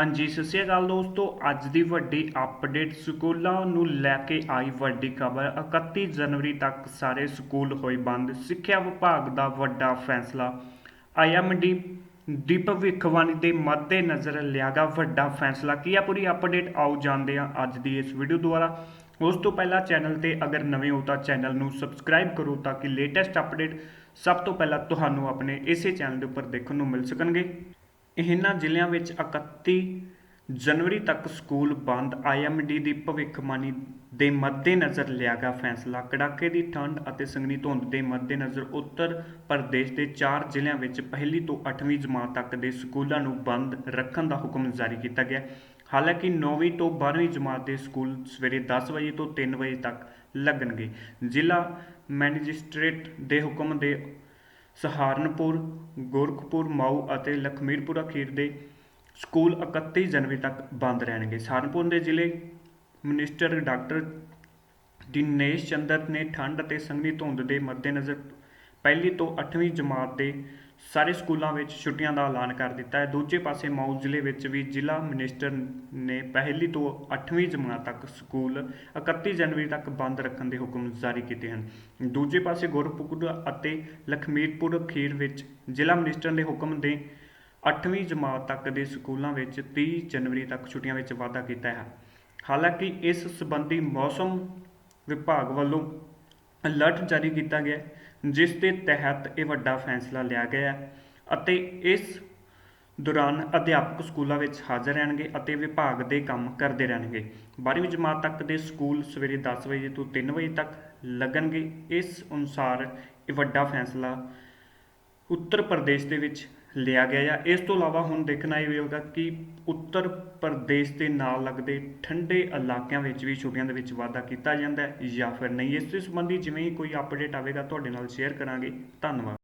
ਹਾਂਜੀ, ਸਤਿ ਸ਼੍ਰੀ ਅਕਾਲ ਦੋਸਤੋ। ਅੱਜ ਦੀ ਵੱਡੀ ਅਪਡੇਟ ਸਕੂਲਾਂ ਨੂੰ ਲੈ ਕੇ ਆਈ ਵੱਡੀ ਖਬਰ। 31 ਜਨਵਰੀ ਤੱਕ ਸਾਰੇ ਸਕੂਲ ਹੋਏ ਬੰਦ। ਸਿੱਖਿਆ ਵਿਭਾਗ ਦਾ ਵੱਡਾ ਫੈਸਲਾ। ਆਈਐਮਡੀ ਦੀ ਭਵਿੱਖਬਾਣੀ ਦੇ ਮੱਦੇ ਨਜ਼ਰ ਲਿਆਗਾ ਵੱਡਾ ਫੈਸਲਾ। ਕੀ ਆ ਪੂਰੀ ਅਪਡੇਟ ਆਓ ਜਾਣਦੇ ਹਾਂ ਅੱਜ ਦੀ ਇਸ ਵੀਡੀਓ ਦੁਆਰਾ। ਉਸ ਤੋਂ ਪਹਿਲਾਂ ਚੈਨਲ ਤੇ ਅਗਰ ਨਵੇਂ ਹੋ ਤਾਂ ਚੈਨਲ ਨੂੰ ਸਬਸਕ੍ਰਾਈਬ ਕਰੋ ਤਾਂ ਕਿ ਲੇਟੈਸਟ ਅਪਡੇਟ ਸਭ ਤੋਂ ਪਹਿਲਾਂ ਤੁਹਾਨੂੰ ਆਪਣੇ ਇਸੇ ਚੈਨਲ ਦੇ ਉੱਪਰ ਦੇਖਣ ਨੂੰ ਮਿਲ ਸਕਣਗੇ। ਇਹਨਾਂ ਜ਼ਿਲ੍ਹਿਆਂ ਵਿੱਚ 31 ਜਨਵਰੀ ਤੱਕ ਸਕੂਲ ਬੰਦ ਆਈਐਮਡੀ ਦੀ ਭਵਿੱਖਬਾਣੀ ਦੇ ਮੱਦੇਨਜ਼ਰ ਲਿਆ ਗਿਆ ਫੈਸਲਾ, ਕੜਾਕੇ ਦੀ ਠੰਡ ਅਤੇ ਸੰਘਣੀ ਧੁੰਦ ਦੇ ਮੱਦੇਨਜ਼ਰ ਉੱਤਰ ਪ੍ਰਦੇਸ਼ ਦੇ ਚਾਰ ਜ਼ਿਲ੍ਹਿਆਂ ਵਿੱਚ ਪਹਿਲੀ ਤੋਂ 8ਵੀਂ ਜਮਾਤ ਤੱਕ ਦੇ ਸਕੂਲਾਂ ਨੂੰ ਬੰਦ ਰੱਖਣ ਦਾ ਹੁਕਮ ਜਾਰੀ ਕੀਤਾ ਗਿਆ। ਹਾਲਾਂਕਿ 9ਵੀਂ ਤੋਂ 12ਵੀਂ ਜਮਾਤ ਦੇ ਸਕੂਲ ਸਵੇਰੇ 10 ਵਜੇ ਤੋਂ 3 ਵਜੇ ਤੱਕ ਲੱਗਣਗੇ। ਜ਼ਿਲ੍ਹਾ ਮੈਜਿਸਟ੍ਰੇਟ ਦੇ ਹੁਕਮ ਦੇ ਸਹਾਰਨਪੁਰ, ਗੋਰਖਪੁਰ, ਮਾਊ ਅਤੇ ਲਖਮੀਰਪੁਰਾ ਅਖੀਰ ਦੇ ਸਕੂਲ 31 ਜਨਵਰੀ ਤੱਕ ਬੰਦ ਰਹਿਣਗੇ। ਸਹਾਰਨਪੁਰ ਦੇ ਜ਼ਿਲ੍ਹੇ ਮਿਨਿਸਟਰ ਡਾਕਟਰ ਦਿਨੇਸ਼ ਚੰਦਰ ਨੇ ਠੰਡ ਅਤੇ ਸੰਘਣੀ ਧੁੰਦ ਦੇ ਮੱਦੇਨਜ਼ਰ ਪਹਿਲੀ ਤੋਂ 8ਵੀਂ ਜਮਾਤ ਦੇ ਸਾਰੇ ਸਕੂਲਾਂ ਵਿੱਚ ਛੁੱਟੀਆਂ ਦਾ ਐਲਾਨ ਕਰ ਦਿੱਤਾ ਹੈ। ਦੂਜੇ ਪਾਸੇ ਮਾਊ ਜ਼ਿਲ੍ਹੇ ਵਿੱਚ ਵੀ ਜ਼ਿਲ੍ਹਾ ਮਨਿਸਟਰ ਨੇ ਪਹਿਲੀ ਤੋਂ 8ਵੀਂ ਜਮਾਤ ਤੱਕ ਸਕੂਲ 31 ਜਨਵਰੀ ਤੱਕ ਬੰਦ ਰੱਖਣ ਦੇ ਹੁਕਮ ਜਾਰੀ ਕੀਤੇ ਹਨ। ਦੂਜੇ ਪਾਸੇ ਗੁਰਪੁਰ ਅਤੇ ਲਖਮੀਰਪੁਰ ਖੀਰ ਵਿੱਚ ਜ਼ਿਲ੍ਹਾ ਮਨਿਸਟਰ ਦੇ ਹੁਕਮ ਦੇ 8ਵੀਂ ਜਮਾਤ ਤੱਕ ਦੇ ਸਕੂਲਾਂ ਵਿੱਚ 30 ਜਨਵਰੀ ਤੱਕ ਛੁੱਟੀਆਂ ਵਿੱਚ ਵਾਧਾ ਕੀਤਾ ਹੈ। ਹਾਲਾਂਕਿ ਇਸ ਸੰਬੰਧੀ ਮੌਸਮ ਵਿਭਾਗ ਵੱਲੋਂ ਅਲਰਟ ਜਾਰੀ ਕੀਤਾ ਗਿਆ ਜਿਸ ਦੇ ਤਹਿਤ ਇਹ ਵੱਡਾ ਫੈਸਲਾ ਲਿਆ ਗਿਆ ਅਤੇ ਇਸ ਦੌਰਾਨ ਅਧਿਆਪਕ ਸਕੂਲਾਂ ਵਿੱਚ ਹਾਜ਼ਰ ਰਹਿਣਗੇ ਅਤੇ ਵਿਭਾਗ ਦੇ ਕੰਮ ਕਰਦੇ ਰਹਿਣਗੇ। 12ਵੀਂ ਜਮਾਤ ਤੱਕ ਦੇ ਸਕੂਲ ਸਵੇਰੇ 10 ਵਜੇ ਤੋਂ 3 ਵਜੇ ਤੱਕ ਲੱਗਣਗੇ। ਇਸ ਅਨੁਸਾਰ ਇਹ ਵੱਡਾ ਫੈਸਲਾ ਉੱਤਰ ਪ੍ਰਦੇਸ਼ ਦੇ ਵਿੱਚ ਲਿਆ ਗਿਆ ਹੈ ਇਸ ਤੋਂ ਇਲਾਵਾ ਹੁਣ ਦੇਖਣਾ ਇਹ ਵੀ ਹੋਵੇਗਾ ਕਿ ਉੱਤਰ ਪ੍ਰਦੇਸ਼ ਦੇ ਨਾਲ ਲੱਗਦੇ ਠੰਡੇ ਇਲਾਕਿਆਂ ਵਿੱਚ ਵੀ ਛੁੱਟੀਆਂ ਦੇ ਵਿੱਚ ਵਾਧਾ ਕੀਤਾ ਜਾਂਦਾ ਹੈ ਜਾਂ ਫਿਰ ਨਹੀਂ। ਇਸ ਦੇ ਸੰਬੰਧੀ ਜਿਵੇਂ ਹੀ ਕੋਈ ਅਪਡੇਟ ਆਵੇਗਾ, ਤੁਹਾਡੇ ਨਾਲ ਸ਼ੇਅਰ ਕਰਾਂਗੇ। ਧੰਨਵਾਦ।